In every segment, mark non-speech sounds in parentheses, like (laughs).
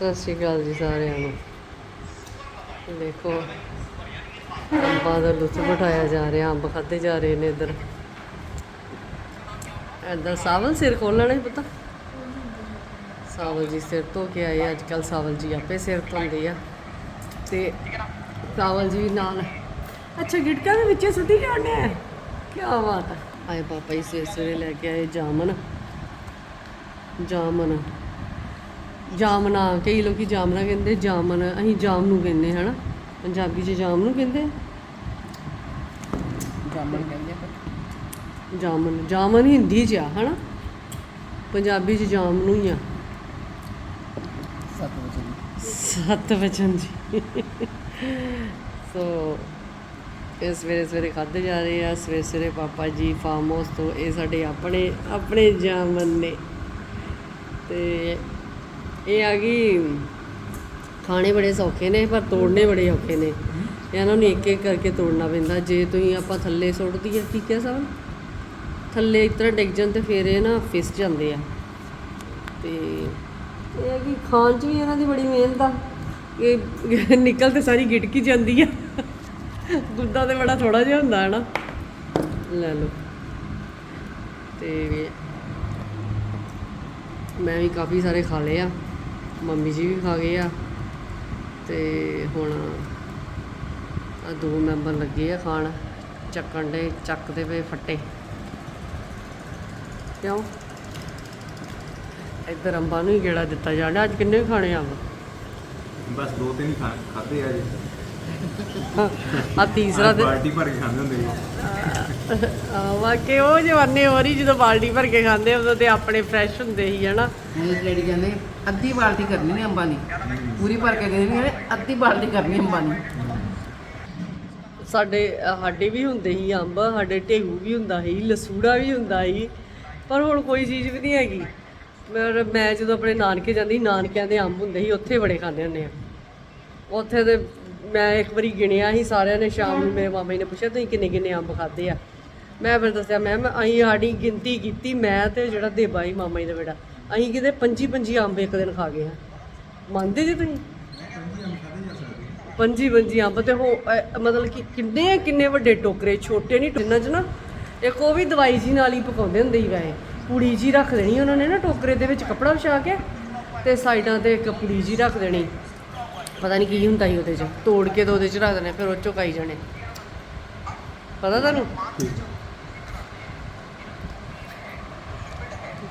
ਸਤਿ ਸ਼੍ਰੀ ਅਕਾਲ ਜੀ ਸਾਰਿਆਂ ਨੂੰ। ਦੇਖੋ, ਅੰਬਾਂ ਦਾ ਲੁਤਫ ਉਠਾਇਆ ਜਾ ਰਿਹਾ, ਅੰਬ ਖਾਦੇ ਜਾ ਰਹੇ ਨੇ ਇੱਧਰ। ਇੱਧਰ ਸਾਵਲ ਸਿਰ ਖੋਲਣਾ ਹੀ ਪਤਾ। ਸਾਵਲ ਜੀ ਸਿਰ ਧੋ ਕੇ ਆਏ ਅੱਜ ਕੱਲ ਸਾਵਲ ਜੀ ਆਪੇ ਸਿਰ ਧੋਂਦੇ ਆ। ਤੇ ਸਾਵਲ ਜੀ ਨਾਲ ਅੱਛਾ, ਗਿਟਕਾ ਦੇ ਵਿੱਚ ਸੁੱਟੀ ਜਾਂਦੇ ਆ? ਕੀ ਬਾਤ ਹੈ ਆਏ ਪਾਪਾ ਜੀ ਸਿਰ ਸਿਰੇ ਲੈ ਕੇ ਆਏ ਜਾਮਨ ਜਾਮਨ ਜਾਮਨਾ ਕਈ ਲੋਕੀ ਜਾਮਨਾ ਕਹਿੰਦੇ ਜਾਮਨ ਅਸੀਂ ਜਾਮ ਨੂੰ ਕਹਿੰਦੇ ਹਨਾ? ਪੰਜਾਬੀ 'ਚ ਜਾਮ ਨੂੰ ਕਹਿੰਦੇ? ਜਾਮਨ ਜਾਮਨ ਹਿੰਦੀ 'ਚ ਆ ਹਨਾ? ਪੰਜਾਬੀ 'ਚ ਜਾਮ ਨੂੰ ਹੀ ਆ। ਸੱਤ ਵਚਨ। ਜੀ। ਸੋ ਇਹ ਸਵੇਰੇ ਸਵੇਰੇ ਖਾਦੇ ਜਾ ਰਹੇ ਆ ਸਵੇਰੇ ਸਵੇਰੇ ਪਾਪਾ ਜੀ ਫਾਰਮ ਹਾਊਸ ਤੋਂ ਇਹ ਸਾਡੇ ਆਪਣੇ ਆਪਣੇ ਜਾਮਨ ਨੇ। ਤੇ ਇਹ ਆ ਕਿ ਖਾਣੇ ਬੜੇ ਸੌਖੇ ਨੇ, ਪਰ ਤੋੜਨੇ ਬੜੇ ਔਖੇ ਨੇ। ਇਹਨਾਂ ਨੂੰ ਇੱਕ ਇੱਕ ਕਰਕੇ ਤੋੜਨਾ ਪੈਂਦਾ। ਜੇ ਤੁਸੀਂ ਆਪਾਂ ਥੱਲੇ ਸੁੱਟ ਦਈਏ ਠੀਕ ਹੈ ਸਭ ਥੱਲੇ ਇਸ ਤਰ੍ਹਾਂ ਡਿੱਗ ਜਾਣ ਤੇ ਫਿਰ ਇਹ ਨਾ ਫਿਸ ਜਾਂਦੇ ਆ। ਤੇ ਇਹ ਆ ਕਿ ਖਾਣ 'ਚ ਵੀ ਇਹਨਾਂ ਦੀ ਬੜੀ ਮਿਹਨਤ ਆ। ਇਹ (laughs) ਨਿਕਲ ਤੇ ਸਾਰੀ ਗਿਟਕੀ ਜਾਂਦੀ ਆ। ਗੁੱਦਾ ਤੇ ਬੜਾ ਥੋੜਾ ਜਿਹਾ ਹੁੰਦਾ ਹੈ ਨਾ ਲੈ ਲਓ। ਤੇ ਮੈਂ ਵੀ ਕਾਫੀ ਸਾਰੇ ਖਾ ਲਏ ਆ। ਮੰਮੀ ਜੀ ਵੀ ਖਾ ਗਏ ਆ। ਤੇ ਹੁਣ ਆ ਦੋ ਮੈਂਬਰ ਲੱਗੇ ਆ ਖਾਣ। ਚੱਕਣ ਦੇ, ਚੱਕਦੇ ਪਏ ਫੱਟੇ। ਕਿਉਂ? ਇੱਧਰ ਅੰਬਾਂ ਨੂੰ ਹੀ ਗੇੜਾ ਦਿੱਤਾ ਜਾਣਾ। ਅੱਜ ਕਿੰਨੇ ਖਾਣੇ ਅੰਬ? ਬਸ ਦੋ ਤਿੰਨ ਖਾ ਖਾਦੇ ਆ ਜੀ। ਆ ਤੀਸਰਾ ਤੇ ਪਾਰਟੀ ਭਰ ਕੇ ਖਾਂਦੇ ਹੁੰਦੇ ਆ ਵਾਕੇ ਉਹ ਜਵਾਨੇ ਹੋ ਰਹੀ ਜਦੋਂ ਬਾਲਟੀ ਭਰ ਕੇ ਖਾਂਦੇ ਉਦੋਂ ਤੇ ਆਪਣੇ ਫਰੈਸ਼ ਹੁੰਦੇ ਸੀ ਹਨਾ? ਇਹ ਲੇਡੀ ਕਹਿੰਦੇ ਅੱਧੀ ਬਾਲਟੀ ਕਰਨੀ ਨੇ ਅੰਬਾਂ ਦੀ ਪੂਰੀ ਭਰ ਕੇ ਦੇ ਦੇਣੀ ਅੱਧੀ ਬਾਲਟੀ ਕਰਨੀ ਅੰਬਾਂ ਦੀ ਸਾਡੇ ਸਾਡੇ ਵੀ ਹੁੰਦੇ ਸੀ ਅੰਬ ਸਾਡੇ ਢੇਗੂ ਵੀ ਹੁੰਦਾ ਸੀ ਲਸੂੜਾ ਵੀ ਹੁੰਦਾ ਸੀ ਪਰ ਹੁਣ ਕੋਈ ਚੀਜ਼ ਵੀ ਨਹੀਂ ਹੈਗੀ। ਮੈਂ ਮੈਂ ਜਦੋਂ ਆਪਣੇ ਨਾਨਕੇ ਜਾਂਦੀ ਸੀ, ਨਾਨਕਿਆਂ ਦੇ ਅੰਬ ਹੁੰਦੇ ਸੀ ਉੱਥੇ ਬੜੇ ਖਾਂਦੇ ਹੁੰਦੇ ਆ। ਉੱਥੇ ਤੇ ਮੈਂ ਇੱਕ ਵਾਰੀ ਗਿਣਿਆ ਸੀ ਸਾਰਿਆਂ ਨੇ, ਸ਼ਾਮ ਨੂੰ ਮੇਰੇ ਮਾਮਾ ਜੀ ਨੇ ਪੁੱਛਿਆ, ਤੁਸੀਂ ਕਿੰਨੇ ਕਿੰਨੇ ਅੰਬ ਖਾਦੇ ਆ? ਮੈਂ ਫਿਰ ਦੱਸਿਆ, ਮੈਮ, ਅਸੀਂ ਸਾਡੀ ਗਿਣਤੀ ਕੀਤੀ, ਮੈਂ ਤੇ ਜਿਹੜਾ ਦੇਬਾ ਸੀ ਮਾਮਾ ਜੀ ਦਾ ਬੇਟਾ, ਅਸੀਂ ਕਿਤੇ 25 25 ਅੰਬ ਇੱਕ ਦਿਨ ਖਾ ਗਏ ਹਾਂ। ਮੰਨਦੇ ਜੀ ਤੁਸੀਂ? ਪੰਜੀ ਪੰਜੀ ਅੰਬ ਤੇ ਹੋ ਮਤਲਬ ਕਿ ਕਿੰਨੇ ਕਿੰਨੇ ਵੱਡੇ ਟੋਕਰੇ, ਛੋਟੇ ਨਹੀਂ ਜਿੰਨਾਂ ਚ ਨਾ, ਇੱਕ ਉਹ ਵੀ ਦਵਾਈ ਜੀ ਨਾਲ ਹੀ ਪਕਾਉਂਦੇ ਹੁੰਦੇ ਸੀ ਵੈਸੇ। ਪੁੜੀ ਜੀ ਰੱਖ ਦੇਣੀ ਉਹਨਾਂ ਨੇ ਨਾ ਟੋਕਰੇ ਦੇ ਵਿੱਚ ਕੱਪੜਾ ਵਿਛਾ ਕੇ, ਤੇ ਸਾਈਡਾਂ ਤੇ ਇੱਕ ਪੁੜੀ ਜੀ ਰੱਖ ਦੇਣੀ। ਪਤਾ ਨਹੀਂ ਕੀ ਹੁੰਦਾ ਸੀ ਉਹਦੇ 'ਚ। ਤੋੜ ਕੇ ਤੇ ਉਹਦੇ 'ਚ ਰੱਖ ਦੇਣੇ ਫਿਰ ਉਹ 'ਚੋਂ ਖਾਈ ਜਾਣੇ। ਪਤਾ ਤੁਹਾਨੂੰ?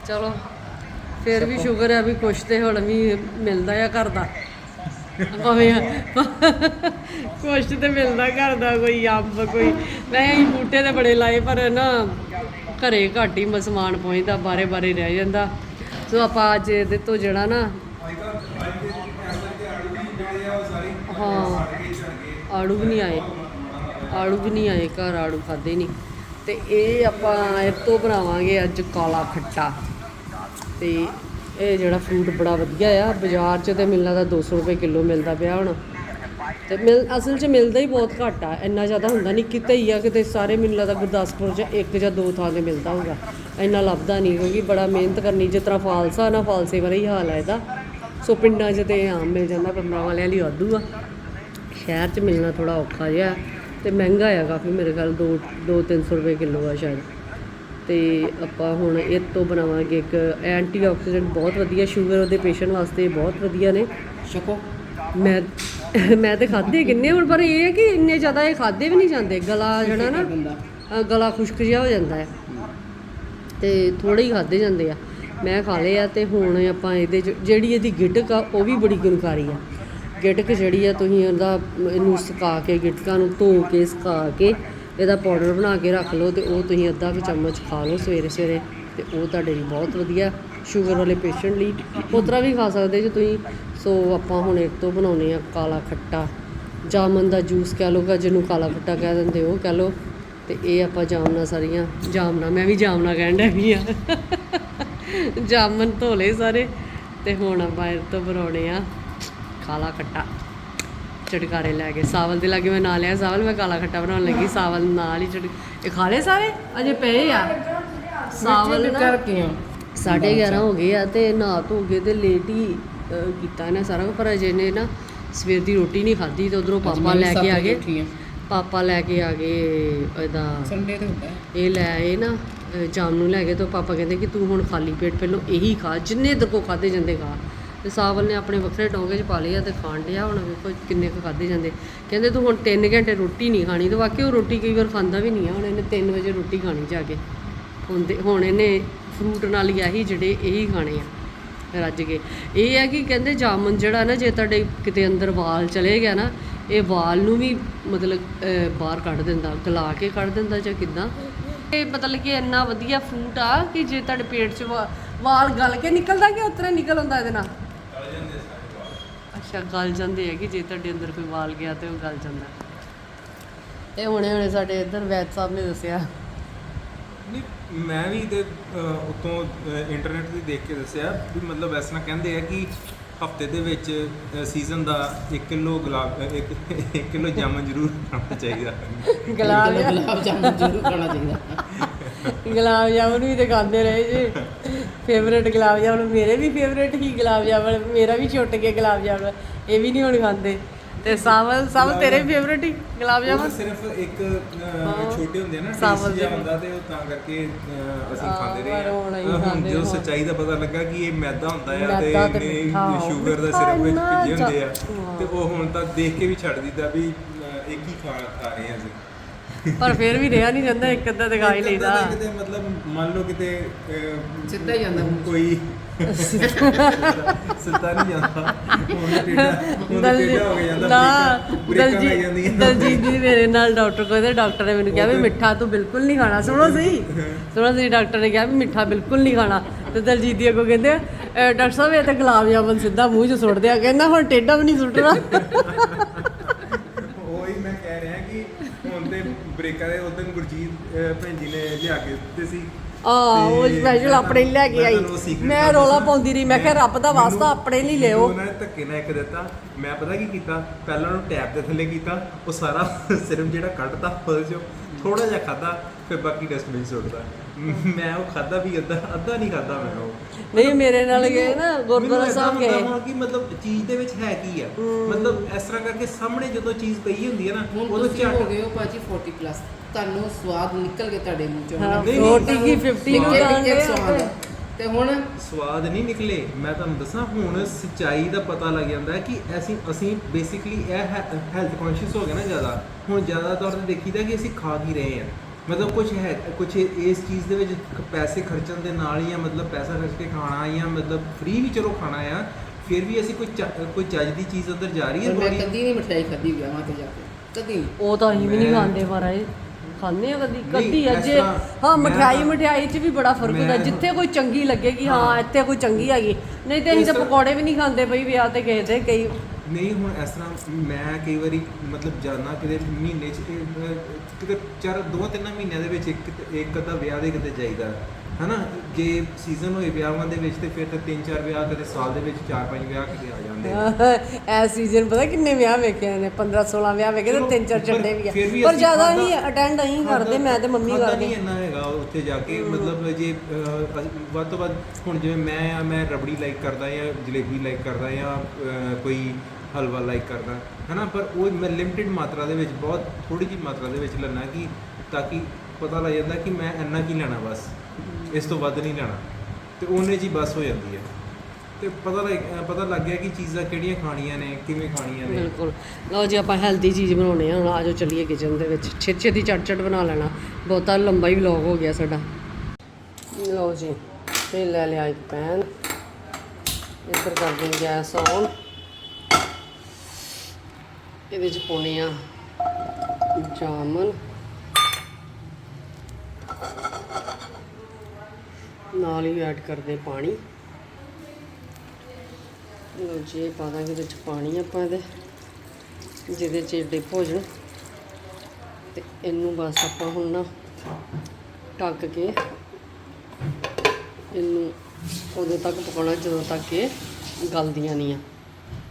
ਚਲੋ, ਫਿਰ ਵੀ ਸ਼ੁਕਰ ਹੈ ਵੀ ਕੁਛ ਤੇ ਹੁਣ ਵੀ ਮਿਲਦਾ ਆ ਘਰ ਦਾ। ਭਾਵੇਂ ਕੁਛ ਤੇ ਮਿਲਦਾ ਘਰ ਦਾ, ਕੋਈ ਅੰਬ, ਕੋਈ ਮੈਂ ਅਸੀਂ ਬੂਟੇ ਤੇ ਬੜੇ ਲਾਏ, ਪਰ ਨਾ ਘਰੇ ਘੱਟ ਹੀ ਸਮਾਨ ਪਹੁੰਚਦਾ ਬਾਰੇ ਬਾਰੇ ਰਹਿ ਜਾਂਦਾ। ਸੋ ਆਪਾਂ ਅੱਜ ਇਹਦੇ ਤੋਂ ਜਿਹੜਾ ਨਾ ਹਾਂ। ਆੜੂ ਵੀ ਨਹੀਂ ਆਏ। ਆੜੂ ਵੀ ਨਹੀਂ ਆਏ, ਘਰ ਆੜੂ ਖਾਦੇ ਨਹੀਂ। ਤੇ ਇਹ ਆਪਾਂ ਇਹ ਤੋਂ ਬਣਾਵਾਂਗੇ ਅੱਜ ਕਾਲਾ ਖੱਟਾ। ਤੇ ਇਹ ਜਿਹੜਾ ਫਰੂਟ ਬੜਾ ਵਧੀਆ ਆ, ਬਾਜ਼ਾਰ 'ਚ ਤੇ ਮਿਲਣਾ ਦਾ 200 ਰੁਪਏ ਕਿਲੋ ਮਿਲਦਾ ਪਿਆ ਹੁਣ। ਤੇ ਮਿਲ, ਅਸਲ 'ਚ ਮਿਲਦਾ ਹੀ ਬਹੁਤ ਘੱਟ ਆ, ਇੰਨਾ ਜ਼ਿਆਦਾ ਹੁੰਦਾ ਨਹੀਂ, ਕਿਤੇ ਹੀ ਆ, ਕਿਤੇ ਸਾਰੇ ਮੈਨੂੰ ਲੱਗਦਾ ਗੁਰਦਾਸਪੁਰ 'ਚ ਇੱਕ ਜਾਂ ਦੋ ਥਾਂ ਤੇ ਮਿਲਦਾ ਹੋਊਗਾ। ਇੰਨਾ ਲੱਭਦਾ ਨਹੀਂ, ਕਿਉਂਕਿ ਬੜਾ ਮਿਹਨਤ ਕਰਨੀ, ਜਿਸ ਤਰ੍ਹਾਂ ਫਾਲਸਾ ਨਾ ਫਾਲਸੇ ਵਾਲਾ ਹੀ ਹਾਲ ਹੈ ਇਹਦਾ। ਸੋ ਪਿੰਡਾਂ 'ਚ ਤੇ ਆਮ ਮਿਲ ਜਾਂਦਾ ਪਿੰਡਾਂ ਵਾਲਿਆਂ ਲਈ ਵਾਧੂ ਆ। ਸ਼ਹਿਰ 'ਚ ਮਿਲਣਾ ਥੋੜਾ ਔਖਾ ਜਿਹਾ ਤੇ ਮਹਿੰਗਾ ਆ ਕਾਫੀ ਮੇਰੇ ਖਿਆਲ 2 2 300 ਰੁਪਏ ਕਿਲੋ ਆ ਸ਼ਾਇਦ। ਤੇ ਆਪਾਂ ਹੁਣ ਇਹ ਤੋਂ ਬਣਾਵਾਂਗੇ ਇੱਕ ਐਂਟੀਆਕਸੀਡੈਂਟ ਬਹੁਤ ਵਧੀਆ ਸ਼ੂਗਰ ਉਹਦੇ ਪੇਸ਼ੈਂਟ ਵਾਸਤੇ ਬਹੁਤ ਵਧੀਆ ਨੇ। ਛਕੋ। ਮੈਂ ਮੈਂ ਤੇ ਖਾਦੇ ਕਿੰਨੇ ਹੁਣ ਪਰ ਇਹ ਹੈ ਕਿ ਇੰਨੇ ਜ਼ਿਆਦਾ ਇਹ ਖਾਦੇ ਵੀ ਨਹੀਂ ਜਾਂਦੇ ਗਲਾ ਜਿਹੜਾ ਨਾ ਗਲਾ ਖੁਸ਼ਕ ਜਿਹਾ ਹੋ ਜਾਂਦਾ ਹੈ। ਤੇ ਥੋੜੇ ਹੀ ਖਾਦੇ ਜਾਂਦੇ ਆ। ਮੈਂ ਖਾ ਲਏ ਆ ਤੇ ਹੁਣ ਆਪਾਂ ਇਹਦੇ 'ਚ, ਜਿਹੜੀ ਇਹਦੀ ਗਿਟਕ ਆ, ਉਹ ਵੀ ਬੜੀ ਗੁਣਕਾਰੀ ਆ। ਗਿਟਕ ਜਿਹੜੀ ਆ, ਤੁਸੀਂ ਉਹਦਾ ਇਹਨੂੰ ਸੁਕਾ ਕੇ, ਗਿਟਕਾਂ ਨੂੰ ਧੋ ਕੇ, ਸੁਕਾ ਕੇ, ਇਹਦਾ ਪਾਊਡਰ ਬਣਾ ਕੇ ਰੱਖ ਲਓ ਤੇ ਉਹ ਤੁਸੀਂ ਅੱਧਾ ਕੁ ਚਮਚ ਖਾ ਲਓ ਸਵੇਰੇ ਸਵੇਰੇ ਤੇ ਉਹ ਤੁਹਾਡੇ ਲਈ ਬਹੁਤ ਵਧੀਆ ਸ਼ੂਗਰ ਵਾਲੇ ਪੇਸ਼ੈਂਟ ਲਈ। ਉਤਰਾ ਵੀ ਖਾ ਸਕਦੇ ਜੇ ਤੁਸੀਂ। ਸੋ ਆਪਾਂ ਹੁਣ ਇਹ ਤੋਂ ਬਣਾਉਨੇ ਆ ਕਾਲਾ ਖੱਟਾ। ਜਾਮਨ ਦਾ ਜੂਸ ਕਹਿ ਲਓ ਜਾਂ ਜਿਹਨੂੰ ਕਾਲਾ ਖੱਟਾ ਕਹਿ ਦਿੰਦੇ ਉਹ ਕਹਿ ਲਓ। ਤੇ ਇਹ ਆਪਾਂ ਜਾਮਨਾ ਸਾਰੀਆਂ, ਜਾਮਨਾ, ਮੈਂ ਵੀ ਜਾਮਨਾ ਕਹਿਣ ਡਿਆ ਵੀ ਆ। ਜਾਮਨ ਧੋ ਲਏ ਸਾਰੇ ਤੇ ਹੁਣ ਇਹ ਤੋਂ ਬਣਾਉਣੇ ਆ ਕਾਲਾ ਖੱਟਾ। ਚਟਕਾਰੇ ਲੈ ਕੇ। ਸਾਵਲ ਦੇ ਲਾਗੇ ਮੈਂ ਨਾਲ ਲਿਆ। ਸਾਵਲ ਮੈਂ ਕਾਲਾ ਖੱਟਾ ਬਣਾਉਣ ਲੱਗੀ। ਸਾਵਲ ਨਾਲ ਹੀ ਚਟ ਇਹ ਖਾ ਸਾਰੇ? ਅਜੇ ਪਏ ਆ? ਸਾਵਲ ਨਾ ਕਰਕੇ ਆ। 11:30 ਹੋ ਗਏ ਆ ਤੇ ਨਹਾ ਧੋ ਕੇ ਤੇ ਲੇਟ ਹੀ ਕੀਤਾ ਇਹਨੇ ਸਾਰਾ ਪਰ ਅਜੇ ਨੇ ਨਾ ਸਵੇਰ ਦੀ ਰੋਟੀ ਨਹੀਂ ਖਾਧੀ ਤੇ ਉਧਰੋਂ ਪਾਪਾ ਲੈ ਕੇ ਆ ਗਏ। ਪਾਪਾ ਲੈ ਕੇ ਆ ਗਏ ਇਹਦਾ ਸੰਡੇ ਤੇ ਹੁੰਦਾ। ਇਹ ਲੈ ਆਏ ਨਾ ਜਾਮ ਨੂੰ ਲੈ ਗਏ ਤਾਂ ਪਾਪਾ ਕਹਿੰਦੇ ਕਿ ਤੂੰ ਹੁਣ ਖਾਲੀ ਪੇਟ ਪਹਿਲਾਂ ਇਹੀ ਖਾ, ਜਿੰਨੇ ਦਰ ਕੋ ਖਾਦੇ ਜਾਂਦੇ ਖਾ। ਤੇ ਸਾਵਲ ਨੇ ਆਪਣੇ ਵੱਖਰੇ ਟੋਂਗੇ 'ਚ ਪਾ ਲਿਆ ਤੇ ਖਾਣ ਡਿਆ, ਹੁਣ ਵੇਖੋ ਕਿੰਨੇ ਕੁ ਖਾਦੇ ਜਾਂਦੇ। ਕਹਿੰਦੇ ਤੂੰ ਹੁਣ 3 ਘੰਟੇ ਰੋਟੀ ਨਹੀਂ ਖਾਣੀ ਤੇ ਵਾਕਈ ਉਹ ਰੋਟੀ ਕਈ ਵਾਰ ਖਾਂਦਾ ਵੀ ਨਹੀਂ ਆ, ਹੁਣ ਇਹਨੇ 3 ਵਜੇ ਰੋਟੀ ਖਾਣੀ ਜਾ ਕੇ। ਹੁਣ ਤੇ, ਹੁਣ ਇਹਨੇ ਫਰੂਟ ਨਾਲ ਹੀ ਆਹੀ ਜਿਹੜੇ ਇਹੀ ਖਾਣੇ ਆ, ਰੱਜ ਕੇ। ਇਹ ਹੈ ਕਿ ਕਹਿੰਦੇ ਜਾਮਨ ਜਿਹੜਾ ਨਾ, ਜੇ ਤੁਹਾਡੇ ਕਿਤੇ ਅੰਦਰ ਵਾਲ ਚਲੇ ਗਿਆ ਨਾ, ਇਹ ਵਾਲ ਨੂੰ ਵੀ ਮਤਲਬ ਬਾਹਰ ਕੱਢ ਦਿੰਦਾ, ਗਲਾ ਕੇ ਕੱਢ ਦਿੰਦਾ ਜਾਂ ਕਿਦਾਂ? ਇਹ ਮਤਲਬ ਕਿ ਇੰਨਾ ਵਧੀਆ ਫਰੂਟ ਆ ਕਿ ਜੇ ਤੁਹਾਡੇ ਪੇਟ 'ਚ ਵਾ- ਵਾਲ ਗਲ ਕੇ ਨਿਕਲਦਾ ਕਿ ਉਤਰੇ ਨਿਕਲ ਹੁੰਦਾ ਇਹਦੇ ਨਾਲ? ਅੱਛਾ ਗਲ ਜਾਂਦੇ ਆ ਕਿ ਜੇ ਤੁਹਾਡੇ ਅੰਦਰ ਕੋਈ ਵਾਲ ਗਿਆ ਤੇ ਉਹ ਗਲ ਜਾਂਦਾ। ਇਹ ਹੁਣੇ ਹੁਣੇ ਸਾਡੇ ਇੱਧਰ ਵੈਦ ਸਾਹਿਬ ਨੇ ਦੱਸਿਆ। ਨਹੀਂ ਮੈਂ ਵੀ ਤੇ ਅਹ, ਇੰਟਰਨੈਟ ਤੇ ਦੇਖ ਕੇ ਦੱਸਿਆ ਵੀ ਮਤਲਬ ਇਸ ਕਹਿੰਦੇ ਆ ਕਿ ਹਫ਼ਤੇ ਦੇ ਵਿੱਚ ਸੀਜ਼ਨ ਦਾ 1 ਕਿਲੋ ਗੁਲਾਬ 1 ਕਿਲੋ ਜਾਮਨ ਜ਼ਰੂਰ ਖਾਣਾ ਚਾਹੀਦਾ। ਗੁਲਾਬ ਗੁਲਾਬ ਜਾਮੁਨ ਜ਼ਰੂਰ ਖਾਣਾ ਚਾਹੀਦਾ। ਗੁਲਾਬ ਜਾਮੁਨ ਵੀ ਤੇ ਖਾਂਦੇ ਰਹੇ ਜੀ। ਫੇਵਰੇਟ ਗੁਲਾਬ ਜਾਮੁਨ ਮੇਰੇ ਵੀ ਫੇਵਰੇਟ ਹੀ ਗੁਲਾਬ ਜਾਮੁਨ ਮੇਰਾ ਵੀ ਛੁੱਟ ਗਿਆ ਗੁਲਾਬ ਜਾਮੁਨ ਇਹ ਵੀ ਨਹੀਂ ਹੁਣ ਖਾਂਦੇ। ਤੇ ਸਾਵਲ ਸਭ ਤੇਰੇ ਫੇਵਰੇਟ ਹੀ ਗੁਲਾਬ ਜਾਮੁਨ ਸਿਰਫ ਇੱਕ ਛੋਟੇ ਹੁੰਦੇ ਨਾ ਸਾਵਲ ਜਿਹਾ। ਹੁੰਦਾ ਤੇ ਉਹ ਤਾਂ ਕਰਕੇ ਅਸੀਂ ਖਾਂਦੇ ਰਹੇ ਹਾਂ। ਹੁਣ ਜਦੋਂ। ਸੱਚਾਈ ਦਾ ਪਤਾ ਲੱਗਾ ਕਿ ਇਹ ਮੈਦਾ ਹੁੰਦਾ ਆ ਤੇ ਮਿੱਠਾ, ਸ਼ੂਗਰ ਦਾ ਸਿਰਫ ਵਿੱਚ ਭਿੱਜੇ ਹੁੰਦੇ ਆ ਤੇ ਉਹ ਹੁਣ ਤਾਂ ਦੇਖ ਕੇ ਵੀ ਛੱਡ ਦਿੱਤਾ ਵੀ ਇੱਕ ਹੀ ਖਾ ਖਾ ਰਹੇ ਆ ਅਸੀਂ ਪਰ ਫਿਰ ਵੀ ਰਿਹਾ ਨਹੀਂ ਜਾਂਦਾ ਇੱਕ ਅੱਧਾ ਦਿਖਾ ਹੀ ਇੱਕ ਅੱਧਾ ਲਈਦਾ ਕਿਤੇ ਮਤਲਬ ਮੰਨ ਲਓ ਕਿਤੇ ਅਹ, ਸਿੱਧਾ ਹੀ ਜਾਂਦਾ। ਕੋਈ ਸਿੱਧਾ ਨਹੀਂ ਜਾਂਦਾ ਹੁਣ ਟੇਡਾ ਹੁਣ ਟੇਡਾ ਹੋ ਗਿਆ ਜਾਂਦਾ ਨਾ ਬ੍ਰੇਕਾਂ- ਬ੍ਰੇਕਾਂ ਲੱਗ ਜਾਂਦੀਆਂ ਦਲਜੀਤ ਦਲਜੀਤ ਜੀ ਮੇਰੇ ਨਾਲ ਡਾਕਟਰ ਕੋਲ ਤੇ ਡਾਕਟਰ ਨੇ ਮੈਨੂੰ ਕਿਹਾ ਵੀ ਮਿੱਠਾ ਤੂੰ ਬਿਲਕੁਲ ਨਹੀਂ ਖਾਣਾ। ਸੁਣੋ ਸਹੀ? ਸੁਣੋ ਸਹੀ ਡਾਕਟਰ ਨੇ ਕਿਹਾ ਵੀ ਮਿੱਠਾ ਬਿਲਕੁਲ ਨਹੀਂ ਖਾਣਾ। ਤੇ ਦਲਜੀਤ ਦੀ ਅੱਗੋਂ ਕਹਿੰਦੇ "ਅਹ ਡਾਕਟਰ ਸਾਹਿਬ ਇਹ ਤਾਂ ਗੁਲਾਬ ਜਾਮਨ ਸਿੱਧਾ ਮੂੰਹ 'ਚ ਸੁੱਟ ਦਿਆ ਕਹਿੰਦਾ ਹੁਣ ਟੇਡਾ ਵੀ ਨਹੀਂ ਸੁੱਟਣਾ। (laughs) ਉਹੀ ਮੈਂ ਕਹਿ ਰਿਹਾ ਕਿ ਹੁਣ ਤੇ ਬ੍ਰੇਕਾਂ ਦੇ ਉਦੋਂ ਗੁਰਜੀਤ ਭੈਣ ਜੀ ਨੇ ਲਿਆ ਕੇ ਦਿੱਤੇ ਸੀ। ਆ ਉਹ ਤੇ ਸਪੈਸ਼ਲ ਆਪਣੇ ਲਈ ਲੈ ਕੇ ਮੈਂ ਆਈ। ਤੁਹਾਨੂੰ ਉਹ secret ਮੈਂ ਦੱਸਦਾ ਰੋਲਾ। ਪਾਉਂਦੀ ਰਹੀ ਮੈਂ ਕਿਹਾ ਰੱਬ ਦਾ ਵਾਸਤਾ ਆਪਣੇ ਲਈ ਲਿਓ ਮੈਨੂੰ ਉਹਨਾਂ ਨੇ ਧੱਕੇ ਨਾਲ ਇੱਕ ਦਿੱਤਾ ਮੈਂ ਪਤਾ ਕੀ ਕੀਤਾ? ਪਹਿਲਾਂ ਉਹਨੂੰ ਟੈਪ ਦੇ ਥੱਲੇ ਕੀਤਾ ਉਹ ਸਾਰਾ (laughs) ਸਿਰਫ ਜਿਹੜਾ ਕੱਢਤਾ ਉਹਦੇ ਚੋਂ ਥੋੜਾ ਜਿਹਾ ਖਾਦਾ ਫਿਰ ਬਾਕੀ ਡਸਟਬਿਨ ਸੁੱਟਦਾ ਮੈਂ ਉਹ ਖਾਦਾ ਵੀ ਅੱਧਾ ਅੱਧਾ ਨਹੀਂ ਖਾਦਾ ਮੈਂ ਉਹ। ਨਹੀਂ ਮੇਰੇ ਨਾਲ ਗਏ ਨਾ ਗੁਰਦੁਆਰਾ ਸਾਹਿਬ ਗਏ। ਵਾ ਕਿ ਮਤਲਬ ਚੀਜ਼ ਦੇ ਵਿੱਚ ਹੈ ਕੀ ਆ। ਮਤਲਬ ਇਸ ਤਰ੍ਹਾਂ ਕਰਕੇ ਸਾਹਮਣੇ ਜਦੋਂ ਚੀਜ਼ ਪਈ ਹੁੰਦੀ ਹੈ ਨਾ ਉਦੋਂ ਤੁਸੀਂ ਹੋ ਝੱਟ ਗਏ ਹੋ ਭਾਜੀ 40 ਪਲੱਸ ਤੁਹਾਨੂੰ ਸਵਾਦ ਨਿਕਲ ਗਿਆ ਤੁਹਾਡੇ ਮੂੰਹ ਚੋਂ। ਹਾਂ, 40 ਕੀ 50 ਨੂੰ ਤਾਂ ਸਵਾਦ। ਤੇ ਹੁਣ ਸਵਾਦ ਨਹੀਂ ਨਿਕਲੇ। ਮੈਂ ਤੁਹਾਨੂੰ ਦੱਸਾਂ ਹੁਣ ਸੱਚਾਈ ਦਾ ਪਤਾ ਲੱਗ ਜਾਂਦਾ ਹੈ ਕਿ ਅਸੀਂ ਅਸੀਂ ਬੇਸਿਕਲੀ ਇਹ ਹੈਲਥ ਕੌਨਸ਼ੀਅਸ ਹੋ ਗਏ ਨਾ ਜ਼ਿਆਦਾ। ਹੁਣ ਜ਼ਿਆਦਾ ਤੌਰ ਤੇ ਦੇਖੀਦਾ ਕਿ ਅਸੀਂ ਖਾ ਕੀ ਰਹੇ ਹਾਂ ਮਤਲਬ ਕੁਝ ਹੈ ਕੁਝ ਇਸ ਚੀਜ਼ ਦੇ ਵਿੱਚ ਪੈਸੇ ਖਰਚਣ ਦੇ ਨਾਲ ਹੀ ਆ ਮਤਲਬ ਪੈਸਾ ਖਰਚ ਕੇ ਖਾਣਾ ਜਾਂ ਮਤਲਬ ਫ੍ਰੀ ਵੀ ਚਲੋ ਖਾਣਾ ਆ ਫਿਰ ਵੀ ਅਸੀਂ ਕੋਈ ਕੋਈ ਚੱਜ ਦੀ ਚੀਜ਼ ਅੰਦਰ ਜਾ ਰਹੀ ਹੈ ਮੈਂ ਕਦੀ ਨਹੀਂ ਮਠਿਆਈ ਖਾਧੀ ਵਿਆਹਾਂ ਤੇ ਜਾ ਕੇ ਕਦੀ ਉਹ ਤਾਂ ਅਸੀਂ ਵੀ ਨਹੀਂ ਖਾਂਦੇ ਮਹਾਰਾਜ ਖਾਂਦੇ ਆ ਕਦੀ ਕਦੀ ਅਜੇ ਹਾਂ ਮਠਿਆਈ ਮਠਿਆਈ 'ਚ ਵੀ ਬੜਾ ਫ਼ਰਕ ਹੁੰਦਾ ਜਿੱਥੇ ਕੋਈ ਚੰਗੀ ਲੱਗੇਗੀ ਹਾਂ। ਇੱਥੇ ਕੋਈ ਚੰਗੀ ਹੈਗੀ ਨਹੀਂ ਤੇ ਅਸੀਂ ਤਾਂ ਪਕੌੜੇ ਵੀ ਨਹੀਂ ਖਾਂਦੇ ਬਈ ਵਿਆਹ ਤੇ ਗਏ ਤੇ ਕਈ ਨਹੀਂ ਹੁਣ ਇਸ ਤਰ੍ਹਾਂ ਮੈਂ ਕਈ ਵਾਰੀ ਮਤਲਬ ਜਾਣਾ ਕਿਤੇ ਮਹੀਨੇ ਚ ਇਹ, ਅਹ, ਕਿਤੇ ਚਾਰ ਦੋ ਤਿੰਨ ਮਹੀਨਿਆਂ ਦੇ ਵਿੱਚ ਇੱਕ ਇੱਕ ਅੱਧਾ ਵਿਆਹ ਦੇ ਕਿਤੇ ਜਾਈਦਾ ਹਨਾ? ਜੇ ਸੀਜ਼ਨ ਹੋਏ ਵਿਆਹਾਂ ਦੇ ਵਿੱਚ ਤੇ ਫਿਰ ਤਾਂ ਤਿੰਨ ਚਾਰ ਵਿਆਹ ਕਦੇ ਸਾਲ ਦੇ ਵਿੱਚ ਚਾਰ ਪੰਜ ਵਿਆਹ ਕਿਤੇ ਆ ਜਾਂਦੇ ਆ। ਐ ਸੀਜ਼ਨ ਪਤਾ ਕਿੰਨੇ ਵਿਆਹ ਵੇਖੇ ਨੇ? 15 16 ਵਿਆਹ ਵੇਖੇ ਤੇ ਤਿੰਨ ਚਾਰ ਪਰ ਚੰਡੇ ਵੀ ਆ। ਵੀ ਪਰ ਅਸੀਂ ਜ਼ਿਆਦਾ ਖਾਧਾ- ਹੀ ਅਟੈਂਡ ਅਸੀਂ ਕਰਦੇ ਮੈਂ ਤੇ ਮੰਮੀ ਖਾਧਾ ਕਰਦੇ। ਨਹੀਂ ਇੰਨਾ ਹੈਗਾ ਉੱਥੇ ਜਾ ਕੇ ਮਤਲਬ ਜੇ ਅਹ, ਅਸੀਂ ਵੱਧ ਤੋਂ ਵੱਧ ਹੁਣ ਜਿਵੇਂ ਮੈਂ ਆ ਮੈਂ ਰਬੜੀ ਲਾਈਕ ਕਰਦਾ ਜਾਂ ਜਲੇਬੀ ਲਾਈਕ ਕਰਦਾ ਜਾਂ ਅਹ, ਕੋਈ ਹਲਵਾ ਲਾਈਕ ਕਰਦਾ, ਹਨਾ? ਪਰ ਉਹ ਮੈਂ ਲਿਮਿਟਿਡ ਮਾਤਰਾ ਦੇ ਵਿੱਚ, ਬਹੁਤ ਥੋੜੀ ਜਿਹੀ ਮਾਤਰਾ ਦੇ ਵਿੱਚ ਲੈਣਾ ਕਿ ਤਾਂ ਕਿ ਪਤਾ ਲੱਗ ਜਾਂਦਾ ਕਿ ਮੈਂ ਇੰਨਾ ਕੀ ਲੈਣਾ ਬਸ। ਇਸ ਤੋਂ ਵੱਧ ਨਹੀਂ ਲੈਣਾ। ਤੇ ਉਹਨੇ ਜੀ ਬਸ ਹੋ ਜਾਂਦੀ ਹੈ। ਤੇ ਪਤਾ ਲੱਗ ਪਤਾ ਲੱਗ ਗਿਆ ਕਿ ਚੀਜ਼ਾਂ ਕਿਹੜੀਆਂ ਖਾਣੀਆਂ ਨੇ, ਕਿਵੇਂ ਖਾਣੀਆਂ ਨੇ। ਬਿਲਕੁਲ। ਲਓ ਜੀ, ਆਪਾਂ ਹੈਲਦੀ ਚੀਜ਼ ਬਣਾਉਣੇ ਆ, ਹੁਣ ਆਜੋ ਚੱਲੀਏ ਕਿਚਨ ਦੇ ਵਿੱਚ। ਛੇਤੀ ਛੇਤੀ ਚਟ ਚਟ ਬਣਾ ਲੈਣਾ। ਬਹੁਤਾ ਲੰਬਾ ਹੀ ਵਲੌਗ ਹੋ ਗਿਆ ਸਾਡਾ। ਲਓ ਜੀ, ਤੇ ਲੈ ਲਿਆ ਇੱਕ ਪੈਨ ਇੱਧਰ ਕਰ ਦਿੰਦੇ ਗੈਸ ਔਨ ਇਹਦੇ ਚ ਪਾਉਣੇ ਆ ਜਾਮਨ ਨਾਲ ਹੀ ਐਡ ਕਰਦੇ ਪਾਣੀ। ਲਓ ਜੀ, ਇਹ ਪਾ ਦਾਂਗੇ ਇਹਦੇ ਚ ਪਾਣੀ ਆਪਾਂ ਇਹਦੇ, ਜਿਹਦੇ ਚ ਡਿਪ ਹੋ ਜਾਣ। ਤੇ ਇਹਨੂੰ ਬਸ ਆਪਾਂ ਹੁਣ ਨਾ ਢੱਕ ਕੇ ਇਹਨੂੰ ਉਦੋਂ ਤੱਕ ਪਕਾਉਣਾ, ਜਦੋਂ ਤੱਕ ਇਹ ਗਲਦੀਆਂ ਨਹੀਂ ਆ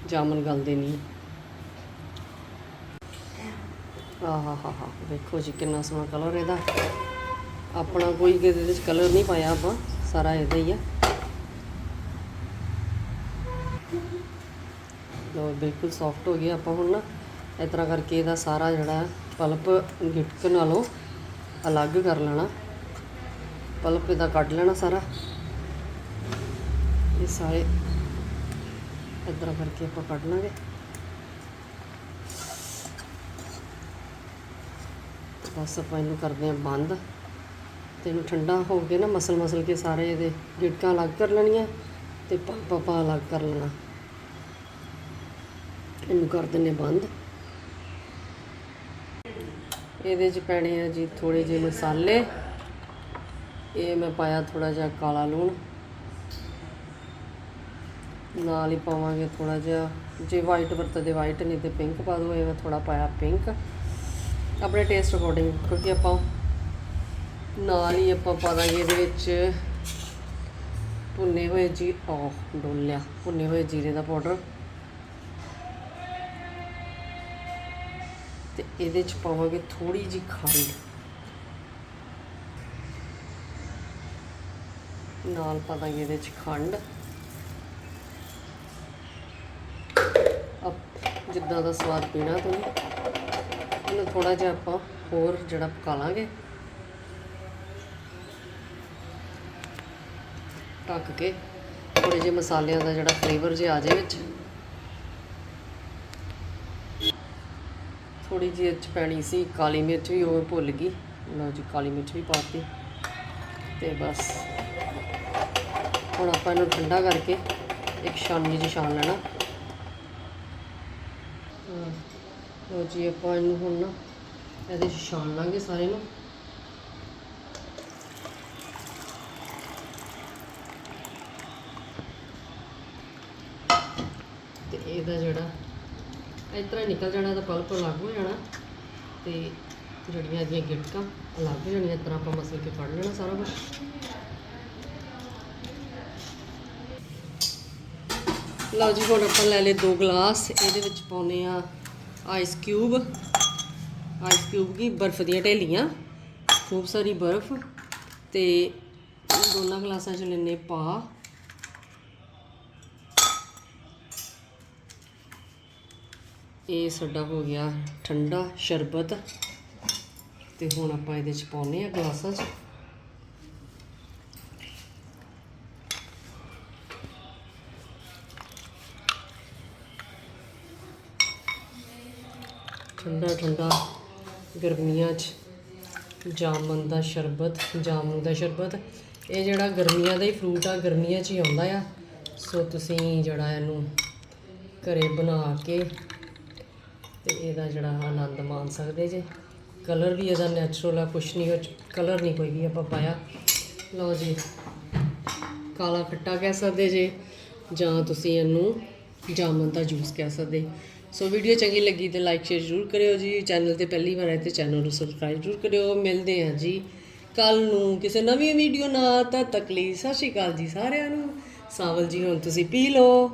ਜਾਮਨ ਗਲਦੇ ਨਹੀਂ ਆਹਾ ਹਾ ਹਾ ਦੇਖੋ ਜੀ ਕਿੰਨਾ ਸੋਹਣਾ ਕਲਰ ਇਹਦਾ। ਆਪਣਾ ਕੋਈ ਇਹਦੇ ਵਿੱਚ ਕਲਰ ਨਹੀਂ ਪਾਇਆ ਆਪਾਂ, ਸਾਰਾ ਇਹਦਾ ਹੀ ਆ। ਲੋ ਬਿਲਕੁਲ ਸੌਫਟ ਹੋ ਗਿਆ ਆਪਾਂ ਹੁਣ ਨਾ। ਇਸ ਤਰ੍ਹਾਂ ਕਰਕੇ ਇਹਦਾ ਸਾਰਾ ਜਿਹੜਾ ਪਲਪ ਗਿਟਕ ਨਾਲੋਂ ਅਲੱਗ ਕਰ ਲੈਣਾ। ਪਲਪ ਇਹਦਾ ਕੱਢ ਲੈਣਾ ਸਾਰਾ। ਇਹ ਸਾਰੇ ਇਸ ਕਰਕੇ ਆਪਾਂ ਕੱਢ ਲਾਂਗੇ। ਬਸ ਆਪਾਂ ਇਹਨੂੰ ਕਰਦੇ ਹਾਂ ਬੰਦ ਤੇ ਇਹਨੂੰ ਠੰਡਾ ਹੋ ਕੇ ਨਾ ਮਸਲ ਮਸਲ ਕੇ ਸਾਰੇ ਇਹਦੇ ਗਿਟਕਾਂ ਅਲੱਗ ਕਰ ਲੈਣੀਆਂ ਤੇ ਪੰਪ ਆਪਾਂ ਅਲੱਗ ਕਰ ਲੈਣਾ। ਇਹਨੂੰ ਕਰ ਦਿੰਨੇ ਬੰਦ। ਇਹਦੇ ਚ ਪੈਣੇ ਆ ਜੀ ਥੋੜੇ ਜਿਹੇ ਮਸਾਲੇ। ਇਹ ਮੈਂ ਪਾਇਆ ਥੋੜਾ ਜਿਹਾ ਕਾਲਾ ਲੂਣ। ਨਾਲ ਹੀ ਪਾਵਾਂਗੇ ਥੋੜਾ ਜਿਹਾ, ਜੇ ਵਾਈਟ ਵਰਤਦੇ ਵਾਈਟ ਨਹੀਂ ਤੇ ਪਿੰਕ ਪਾ ਦੋ ਇਹ ਮੈਂ ਥੋੜਾ ਪਾਇਆ ਪਿੰਕ ਆਪਣੇ ਟੇਸਟ ਅਕੋਰਡਿੰਗ ਕਿਉਂਕਿ ਆਪਾਂ ਨਾਲ ਹੀ ਆਪਾਂ ਪਾ ਦਾਂਗੇ ਇਹਦੇ ਵਿੱਚ ਭੁੰਨੇ ਹੋਏ ਜੀ ਉਹ ਡੋਲਿਆ, ਭੁੰਨੇ ਹੋਏ ਜੀਰੇ ਦਾ ਪਾਊਡਰ ਤੇ ਇਹਦੇ ਚ ਪਾਵਾਂਗੇ ਥੋੜੀ ਜੀ ਖੰਡ। ਨਾਲ ਪਾ ਦਾਂਗੇ ਇਹਦੇ ਚ ਖੰਡ। ਜਿੱਦਾਂ ਦਾ ਸਵਾਦ ਪੀਣਾ ਤੁਸੀਂ। ਇਹਨੂੰ ਥੋੜਾ ਜਿਹਾ ਆਪਾਂ ਹੋਰ ਜਿਹੜਾ ਪਕਾ ਲਾਂਗੇ। ਢੱਕ ਕੇ ਥੋੜੇ ਜਿਹੇ ਮਸਾਲਿਆਂ ਦਾ ਜਿਹੜਾ ਫਲੇਵਰ ਜਿਹਾ ਆ ਜਾਏ ਵਿੱਚ। ਥੋੜੀ ਜਿਹੀ ਇਹ 'ਚ ਪੈਣੀ ਸੀ ਕਾਲੀ ਮਿਰਚ ਵੀ, ਉਹ ਭੁੱਲ ਗਈ। ਲਓ ਜੀ, ਕਾਲੀ ਮਿਰਚ ਵੀ ਪਾਤੀ। ਤੇ ਬਸ। ਹੁਣ ਆਪਾਂ ਇਹਨੂੰ ਠੰਡਾ ਕਰਕੇ ਇੱਕ ਛਾਨਣੀ 'ਚ ਛਾਣ ਲੈਣਾ ਹਾਂ, ਲਓ ਜੀ, ਆਪਾਂ ਇਹਨੂੰ ਹੁਣ ਨਾ ਇਹਦੇ 'ਚ ਛਾਣ ਲਾਂਗੇ ਸਾਰੇ ਨੂੰ। ਤੇ ਇਹਦਾ ਜਿਹੜਾ, ਇਸ ਤਰ੍ਹਾਂ ਹੀ ਨਿਕਲ ਜਾਣਾ ਤਾਂ ਪਲਪ ਅਲੱਗ ਹੋ ਜਾਣਾ ਤੇ ਜਿਹੜੀਆਂ ਇਹਦੀਆਂ ਗਿਟਕਾਂ ਅਲੱਗ ਹੋ ਜਾਣੀਆਂ, ਇਸ ਤਰ੍ਹਾਂ ਆਪਾਂ ਮਸਲ ਕੇ ਕੱਢ ਲੈਣਾ ਸਾਰਾ ਕੁਝ ਲਓ ਜੀ, ਹੁਣ ਆਪਾਂ ਲੈ ਲਏ ਦੋ ਗਲਾਸ, ਇਹਦੇ ਵਿੱਚ ਪਾਉਨੇ ਆ ਆਈਸ ਕਿਊਬ ਆਈਸ ਕਿਊਬ ਕੀ ਬਰਫ਼ ਦੀਆਂ ਢੇਲੀਆਂ। ਖੂਬ ਸਾਰੀ ਬਰਫ਼। ਤੇ ਦੋਨਾਂ ਗਲਾਸਾਂ 'ਚ ਲੈਨੇ ਪਾ। ਇਹ ਸਾਡਾ ਹੋ ਗਿਆ ਠੰਡਾ ਸ਼ਰਬਤ। ਤੇ ਹੁਣ ਆਪਾਂ ਇਹਦੇ ਚ ਪਾਉਨੇ ਆ ਗਲਾਸਾਂ 'ਚ। ਠੰਡਾ ਠੰਡਾ ਗਰਮੀਆਂ 'ਚ ਜਾਮਨ ਦਾ ਸ਼ਰਬਤ, ਜਾਮਨ ਦਾ ਸ਼ਰਬਤ। ਇਹ ਜਿਹੜਾ ਗਰਮੀਆਂ ਦਾ ਹੀ ਫਰੂਟ ਆ, ਗਰਮੀਆਂ 'ਚ ਹੀ ਆਉਂਦਾ ਆ। ਸੋ ਤੁਸੀਂ ਜਿਹੜਾ ਇਹਨੂੰ ਘਰੇ ਬਣਾ ਕੇ ਤੇ ਇਹਦਾ ਜਿਹੜਾ ਆਨੰਦ ਮਾਣ ਸਕਦੇ ਜੇ। ਕਲਰ ਵੀ ਇਹਦਾ ਨੈਚੁਰਲ ਆ, ਕੁਛ ਨਹੀਂ ਉਹ ਕਲਰ ਨਹੀਂ ਕੋਈ ਵੀ ਆਪਾਂ ਪਾਇਆ। ਲਓ ਜੀ, ਕਾਲਾ ਖੱਟਾ ਕਹਿ ਸਕਦੇ ਜੇ ਜਾਂ ਤੁਸੀਂ ਇਹਨੂੰ ਜਾਮਨ ਦਾ ਜੂਸ ਕਹਿ ਸਕਦੇ। ਸੋ ਵੀਡੀਓ ਚੰਗੀ ਲੱਗੀ ਤੇ ਲਾਈਕ ਸ਼ੇਅਰ ਜ਼ਰੂਰ ਕਰਿਓ ਜੀ। ਚੈਨਲ ਤੇ ਪਹਿਲੀ ਵਾਰ ਆਏ ਤੇ ਚੈਨਲ ਨੂੰ ਸਬਸਕ੍ਰਾਈਬ ਜ਼ਰੂਰ ਕਰਿਓ। ਮਿਲਦੇ ਹਾਂ ਜੀ ਕੱਲ ਨੂੰ ਕਿਸੇ ਨਵੀਂ ਵੀਡੀਓ ਨਾਲ। ਤਦ ਤੱਕ ਸਤਿ ਸ਼੍ਰੀ ਅਕਾਲ ਜੀ ਸਾਰਿਆਂ ਨੂੰ। ਸਾਵਲ ਜੀ, ਹੁਣ ਤੁਸੀਂ ਪੀ ਲਓ।